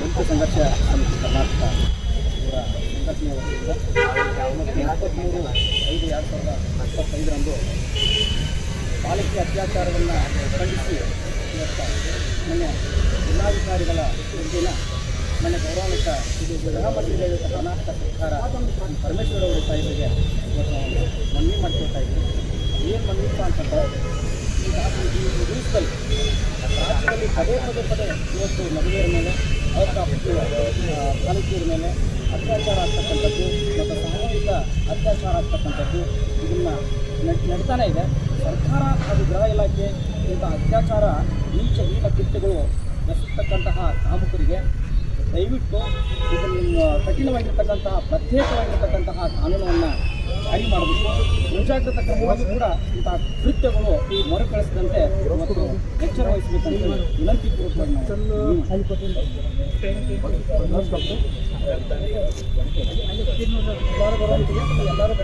ಗುಂಪು ಸಂಘರ್ಷ ಸಮಿತಿ ಕರ್ನಾಟಕ ಸಂಘಟನೆಯ ವತಿಯಿಂದ ಇಪ್ಪತ್ತ್ಮೂರು ಐದು ಎರಡು ಸಾವಿರದ ಇಪ್ಪತ್ತೈದರಂದು ಪಾಲಿಕೆ ಅತ್ಯಾಚಾರವನ್ನು ಖಂಡಿಸಿ ಮೊನ್ನೆ ಜಿಲ್ಲಾಧಿಕಾರಿಗಳ ಹುದ್ದೆನ ಮೊನ್ನೆ ಗೌರವಾನ್ವಿತ ಇದು ಗೃಹ ಮಂತ್ರಿಗಳು ಕರ್ನಾಟಕ ಸರ್ಕಾರ ಪರಮೇಶ್ವರ ಅವರ ಸಾಹೇಬರಿಗೆ ಇವತ್ತು ನಾವು ಮನವಿ ಮಾಡ್ಕೊಳ್ತಾ ಇದ್ದೀವಿ. ಏನು ಈ ಈಗ ಈ ದಿವಸದಲ್ಲಿ ರಾಜ್ಯದಲ್ಲಿ ಪದೇ ಪದೇ ಪದೇ ಇವತ್ತು ಮಹಿಳೆಯರ ಮೇಲೆ ಬಾಲಕಿಯರ ಮೇಲೆ ಅತ್ಯಾಚಾರ ಆಗ್ತಕ್ಕಂಥದ್ದು ಮತ್ತು ಸಾಮೂಹಿಕ ಅತ್ಯಾಚಾರ ಆಗ್ತಕ್ಕಂಥದ್ದು ಇದನ್ನು ನಡೀತಾನೆ ಇದೆ. ಸರ್ಕಾರ ಅದು ಗೃಹ ಇಲಾಖೆ ಇಂಥ ಅತ್ಯಾಚಾರ ನೀಚ ಹೀನ ಕೃತ್ಯಗಳು ನಡೆಸಿರ್ತಕ್ಕಂತಹ ಕಾಮುಕರಿಗೆ ದಯವಿಟ್ಟು ಇದನ್ನು ಕಠಿಣವಾಗಿರ್ತಕ್ಕಂತಹ, ಪ್ರತ್ಯೇಕವಾಗಿರ್ತಕ್ಕಂತಹ ಕಾನೂನನ್ನು ಜಾರಿ ಮಾಡಬೇಕು ಮುಂಜಾಗ್ರತಾ ಕ್ರಮವಾಗಿ ಕೂಡ ಇಂತಹ ಕೃತ್ಯಗಳು ಮರುಕಳಿಸದಂತೆ ಇವತ್ತು ಎಚ್ಚರ ವಹಿಸಬೇಕಂತ ವಿನಂತಿ ಪೂರ್ವಕವಾಗಿ ಎಲ್ಲರೂ